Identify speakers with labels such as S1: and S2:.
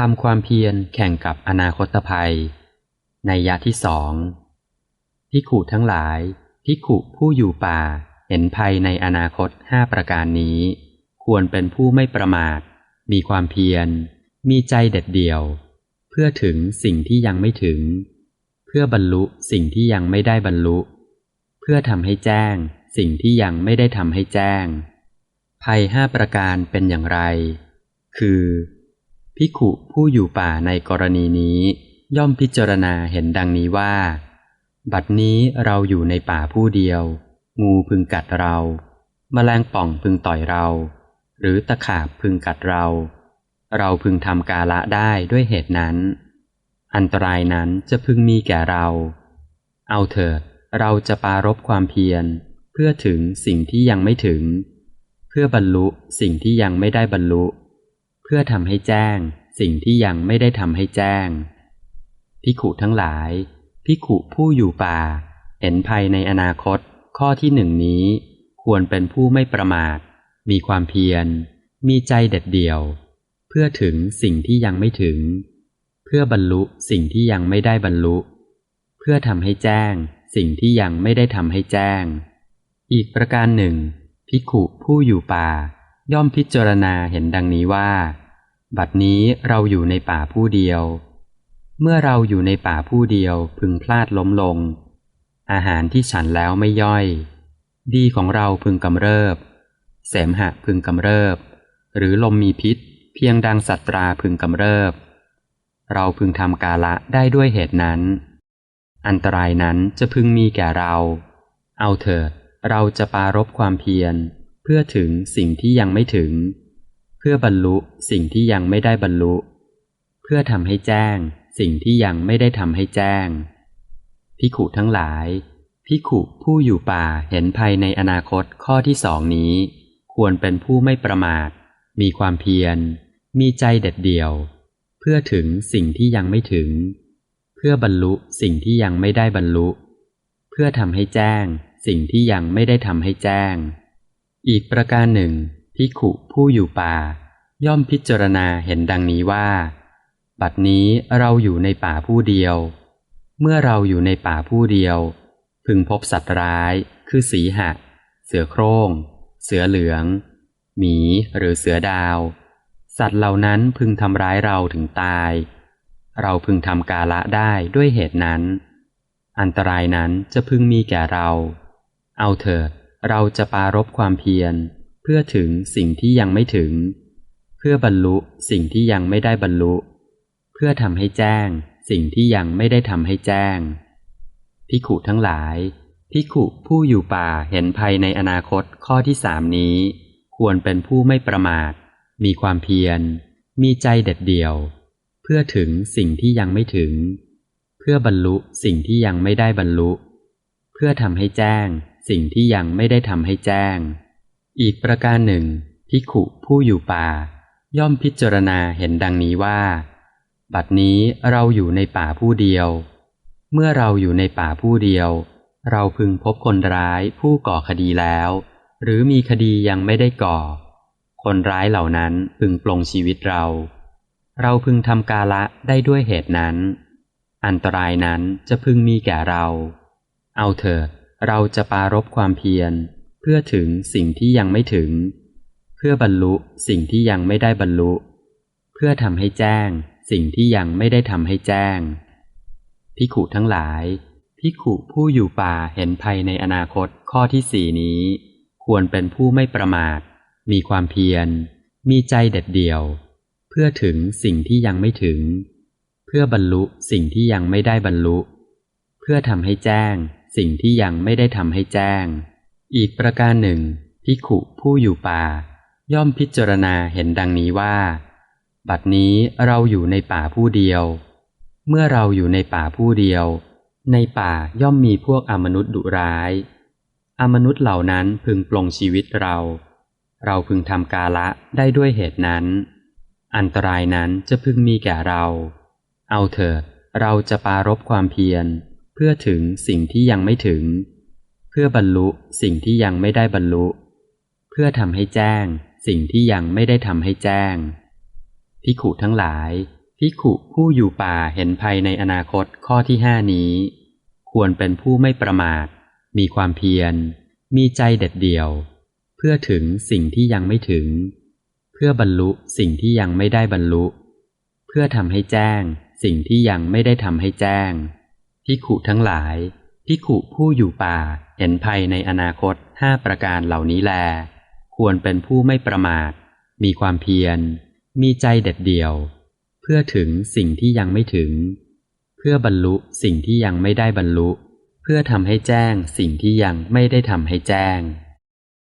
S1: ทำความเพียรแข่งกับอนาคตภัย ในยะที่สองพิขุทั้งหลายพิขุผู้อยู่ป่า เห็นภัยในอนาคตห้าประการนี้ ควรเป็นผู้ไม่ประมาท มีความเพียร มีใจเด็ดเดี่ยว เพื่อถึงสิ่งที่ยังไม่ถึง เพื่อบรรลุสิ่งที่ยังไม่ได้บรรลุ เพื่อทำให้แจ้ง สิ่งที่ยังไม่ได้ทำให้แจ้ง ภัยห้าประการเป็นอย่างไร คือ พิขุผู้อยู่ป่าในกรณีนี้ ย่อมพิจารณาเห็นดังนี้ว่า บัดนี้เราอยู่ในป่าผู้เดียว งูพึงกัดเรามแมลงป่องพึงต่อยเรา หรือตะขาบพึงกัดเรา เราพึงทำกาละได้ด้วยเหตุนั้น อันตรายนั้นจะพึงมีแก่เรา เอาเถิดเราจะปารบความเพียร เพื่อถึงสิ่งที่ยังไม่ถึง เพื่อบรรลุสิ่งที่ยังไม่ได้บรรลุ เพื่อทำให้แจ้งสิ่งที่ยังไม่ได้ทำให้แจ้ง พิขุทั้งหลาย พิขุผู้อยู่ป่า เห็นภัยในอนาคต ข้อที่หนึ่งนี้ ควรเป็นผู้ไม่ประมาท มีความเพียร มีใจเด็ดเดี่ยว เพื่อถึงสิ่งที่ยังไม่ถึง เพื่อบรรลุสิ่งที่ยังไม่ได้บรรลุ เพื่อทำให้แจ้ง สิ่งที่ยังไม่ได้ทำให้แจ้ง อีกประการหนึ่ง พิขุผู้อยู่ป่า ย่อมพิจารณาเห็นดังนี้ว่า บัดนี้เราอยู่ในป่าผู้เดียว เมื่อเราอยู่ในป่าผู้เดียวพึงพลาดล้มลง อาหารที่ฉันแล้วไม่ย่อย ดีของเราพึงกำเริบ เสมหะพึงกำเริบ หรือลมมีพิษ เพียงดังสัตราพึงกำเริบ เราพึงทำกาละได้ด้วยเหตุนั้น อันตรายนั้นจะพึงมีแก่เรา เอาเถิดเราจะปารบความเพียร เพื่อถึงสิ่งที่ยังไม่ถึง เพื่อบรรลุสิ่งที่ยังไม่ได้บรรลุ เพื่อทำให้แจ้ง สิ่งที่ยังไม่ได้ทำให้แจ้งพิขุทั้งหลายพิขุผู้อยู่ป่าเห็นภัยในอนาคตข้อที่สองนี้ ควรเป็นผู้ไม่ประมาท มีความเพียร มีใจเด็ดเดี่ยว เพื่อถึงสิ่งที่ยังไม่ถึง เพื่อบรรลุสิ่งที่ยังไม่ได้บรรลุ เพื่อทำให้แจ้ง สิ่งที่ยังไม่ได้ทำให้แจ้ง อีกประการหนึ่งพิขุผู้อยู่ป่า ย่อมพิจารณาเห็นดังนี้ว่า บัดนี้เราอยู่ในป่าผู้เดียว เมื่อเราอยู่ในป่าผู้เดียว พึงพบสัตว์ร้าย คือสีหะ เสือโครง่ง เสือเหลือง หมีหรือเสือดาว สัตว์เหล่านั้นพึงทำร้ายเราถึงตาย เราพึงทำกาละได้ด้วยเหตุนั้น อันตรายนั้นจะพึงมีแก่เรา เอาเถิด เราจะปารบความเพียร เพื่อถึงสิ่งที่ยังไม่ถึง เพื่อบรรลุสิ่งที่ยังไม่ได้บรรลุ เพื่อทำให้แจ้ง สิ่งที่ยังไม่ได้ทำให้แจ้งพิขุทั้งหลายพิขุผู้อยู่ป่าเห็นภัยในอนาคตข้อที่สามนี้ ควรเป็นผู้ไม่ประมาท มีความเพียร มีใจเด็ดเดี่ยว เพื่อถึงสิ่งที่ยังไม่ถึง เพื่อบรรลุสิ่งที่ยังไม่ได้บรรลุ เพื่อทำให้แจ้ง สิ่งที่ยังไม่ได้ทำให้แจ้ง อีกประการหนึ่ง พิขุผู้อยู่ป่า ย่อมพิจารณาเห็นดังนี้ว่า บัดนี้เราอยู่ในป่าผู้เดียว เมื่อเราอยู่ในป่าผู้เดียว เราพึงพบคนร้ายผู้ก่อคดีแล้ว หรือมีคดียังไม่ได้ก่อ คนร้ายเหล่านั้นพึงปลงชีวิตเรา เราพึงทำกาละได้ด้วยเหตุนั้น อันตรายนั้นจะพึงมีแก่เรา เอาเถิด เราจะปารบความเพียร เพื่อถึงสิ่งที่ยังไม่ถึง เพื่อบรรลุสิ่งที่ยังไม่ได้บรรลุ เพื่อทำให้แจ้ง สิ่งที่ยังไม่ได้ทำให้แจ้งพิขุทั้งหลายพิขุผู้อยู่ป่าเห็นภัยในอนาคตข้อที่สี่นี้ ควรเป็นผู้ไม่ประมาท มีความเพียร มีใจเด็ดเดี่ยว เพื่อถึงสิ่งที่ยังไม่ถึง เพื่อบรรลุสิ่งที่ยังไม่ได้บรรลุ เพื่อทำให้แจ้ง สิ่งที่ยังไม่ได้ทำให้แจ้ง อีกประการหนึ่งพิขุผู้อยู่ป่า ย่อมพิจารณาเห็นดังนี้ว่า บัดนี้เราอยู่ในป่าผู้เดียว เมื่อเราอยู่ในป่าผู้เดียว ในป่าย่อมมีพวกอมนุษย์ดุร้าย อมนุษย์เหล่านั้นพึงปลงชีวิตเรา เราพึงทำกาละได้ด้วยเหตุนั้น อันตรายนั้นจะพึงมีแก่เรา เอาเถิดเราจะปารบความเพียร เพื่อถึงสิ่งที่ยังไม่ถึง เพื่อบรรลุสิ่งที่ยังไม่ได้บรรลุ เพื่อทำให้แจ้ง สิ่งที่ยังไม่ได้ทำให้แจ้งพิขุทั้งหลายภิขุผู้อยู่ป่าเห็นภัยในอนาคตข้อที่ห้านี้ ควรเป็นผู้ไม่ประมาท มีความเพียร มีใจเด็ดเดี่ยว เพื่อถึงสิ่งที่ยังไม่ถึง เพื่อบรรลุสิ่งที่ยังไม่ได้บรรลุ เพื่อทำให้แจ้ง สิ่งที่ยังไม่ได้ทำให้แจ้ง ภิกขุทั้งหลายภิกขุผู้อยู่ป่าเห็นภัยในอนาคตห้าประการเหล่านี้แล ควรเป็นผู้ไม่ประมาท มีความเพียร มีใจเด็ดเดี่ยว เพื่อถึงสิ่งที่ยังไม่ถึง เพื่อบรรลุสิ่งที่ยังไม่ได้บรรลุ เพื่อทำให้แจ้งสิ่งที่ยังไม่ได้ทำให้แจ้ง